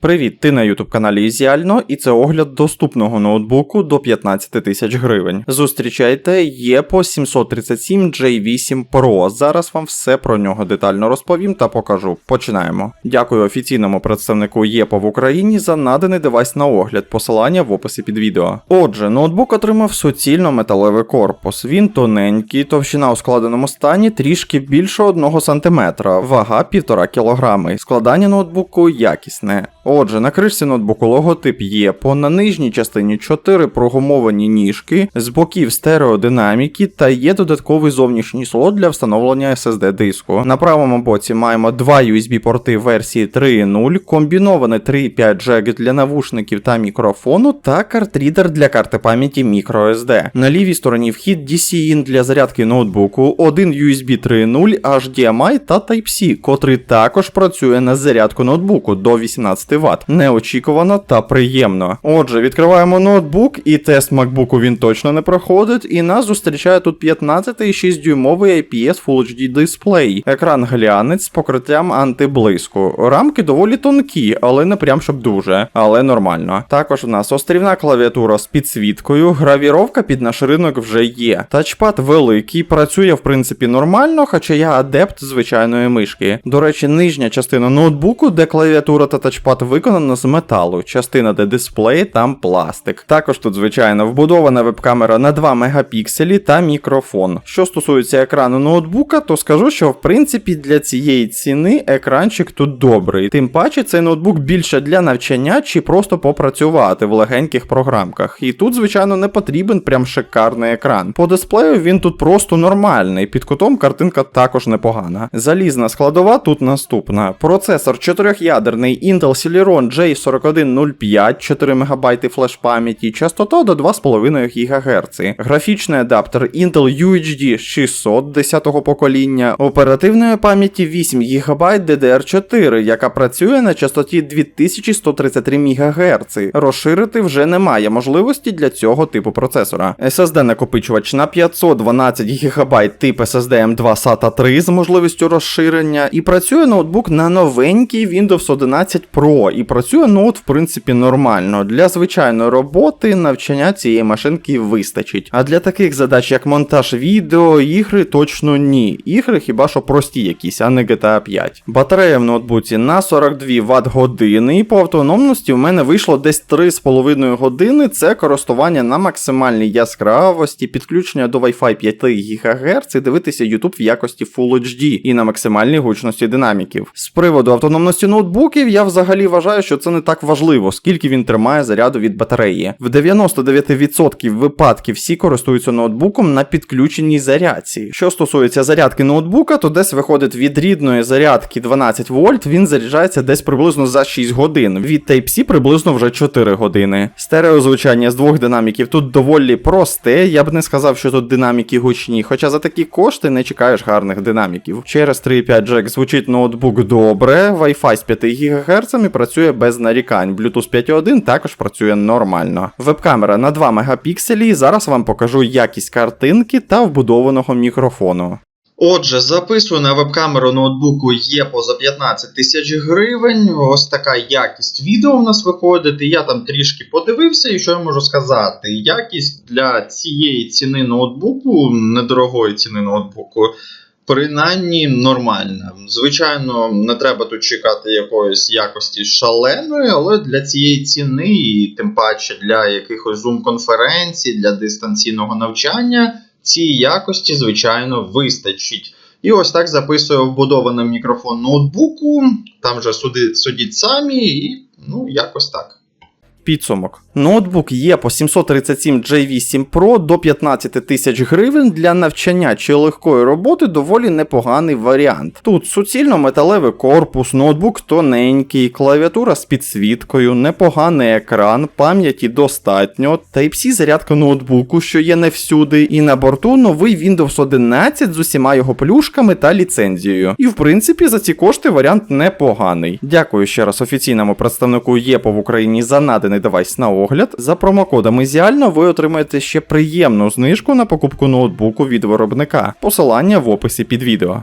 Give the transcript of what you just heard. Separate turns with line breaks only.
Привіт, ти на youtube каналі Ізіально, і це огляд доступного ноутбуку до 15 тисяч гривень. Зустрічайте ЄПО 737 J8 Pro. Зараз вам все про нього детально розповім та покажу. Починаємо. Дякую офіційному представнику ЄПО в Україні за наданий девайс на огляд. Посилання в описі під відео. Отже, ноутбук отримав суцільно металевий корпус. Він тоненький, товщина у складеному стані трішки більше 1 см, вага 1,5 кг. Складання ноутбуку якісне. Отже, на кришці ноутбуку логотип ЄПО, на нижній частині 4 прогумовані ніжки, з боків стереодинаміки та є додатковий зовнішній слот для встановлення SSD диску. На правому боці маємо два USB-порти версії 3.0, комбіноване 3.5 джек для навушників та мікрофону та картрідер для карти пам'яті microSD. На лівій стороні вхід DC-in для зарядки ноутбуку, один USB 3.0, HDMI та Type-C, котрий також працює на зарядку ноутбуку до 18 Вт. Неочікувано та приємно. Отже, відкриваємо ноутбук, і тест MacBook він точно не проходить, і нас зустрічає тут 15,6 дюймовий IPS Full HD дисплей, екран глянець з покриттям антиблиску. Рамки доволі тонкі, але не прям щоб дуже, але нормально. Також в нас острівна клавіатура з підсвіткою, гравіровка під наш ринок вже є. Тачпад великий, працює в принципі нормально, хоча я адепт звичайної мишки. До речі, нижня частина ноутбуку, де клавіатура та тачпад виконана з металу, частина де дисплей, там пластик. Також тут, звичайно, вбудована веб-камера на 2 мегапікселі та мікрофон. Що стосується екрану ноутбука, то скажу, що в принципі для цієї ціни екранчик тут добрий. Тим паче цей ноутбук більше для навчання чи просто попрацювати в легеньких програмках. І тут, звичайно, не потрібен прям шикарний екран. По дисплею він тут просто нормальний, під кутом картинка також непогана. Залізна складова тут наступна. Процесор чотирьохядерний Intel Celeron J4105, 4 МБ флеш пам'яті, частота до 2,5 ГГц, графічний адаптер Intel UHD 600 10-го покоління, оперативної пам'яті 8 ГБ DDR4, яка працює на частоті 2133 МГц. Розширити вже немає можливості для цього типу процесора. SSD накопичувач на 512 ГБ тип SSD M2 SATA 3 з можливістю розширення, і працює ноутбук на новенький Windows 11 Pro, і працює ноут в принципі нормально. Для звичайної роботи навчання цієї машинки вистачить. А для таких задач, як монтаж відео, ігри точно ні. Ігри хіба що прості якісь, а не GTA 5. Батарея в ноутбуці на 42 Вт години, і по автономності в мене вийшло десь 3,5 години. Це користування на максимальній яскравості, підключення до Wi-Fi 5 ГГц і дивитися YouTube в якості Full HD і на максимальній гучності динаміків. З приводу автономності ноутбуків я взагалі вважаю, що це не так важливо, скільки він тримає заряду від батареї. В 99% випадків всі користуються ноутбуком на підключеній зарядці. Що стосується зарядки ноутбука, то десь виходить від рідної зарядки 12 вольт, він заряджається десь приблизно за 6 годин. Від Type-C приблизно вже 4 години. Стереозвучання з двох динаміків тут доволі просте. Я б не сказав, що тут динаміки гучні, хоча за такі кошти не чекаєш гарних динаміків. Через 3.5 джек звучить ноутбук добре, Wi-Fi з 5 ГГц і працює без нарікань. Bluetooth 5.1 також працює нормально. Веб-камера на 2 мегапікселі. Зараз вам покажу якість картинки та вбудованого мікрофону.
Отже, записую на веб-камеру ноутбуку ЄПО за 15 тисяч гривень. Ось така якість відео в нас виходить. І я там трішки подивився, і що я можу сказати? Якість для цієї ціни ноутбуку, недорогої ціни ноутбуку, принаймні нормальна. Звичайно, не треба тут чекати якоїсь якості шаленої, але для цієї ціни, і тим паче для якихось зум-конференцій, для дистанційного навчання. Цієї якості, звичайно, вистачить. І ось так записую вбудований мікрофон ноутбуку. Там вже судіть самі, і ну, якось так.
Підсумок. Ноутбук ЄПО 737 J8 Pro до 15 тисяч гривень для навчання чи легкої роботи доволі непоганий варіант. Тут суцільно металевий корпус, ноутбук тоненький, клавіатура з підсвіткою, непоганий екран, пам'яті достатньо, Type-C зарядка ноутбуку, що є не всюди, і на борту новий Windows 11 з усіма його плюшками та ліцензією. І в принципі за ці кошти варіант непоганий. Дякую ще раз офіційному представнику ЄПО в Україні за наданий девайс на огляд. За промокодом Ізіально ви отримаєте ще приємну знижку на покупку ноутбуку від виробника. Посилання в описі під відео.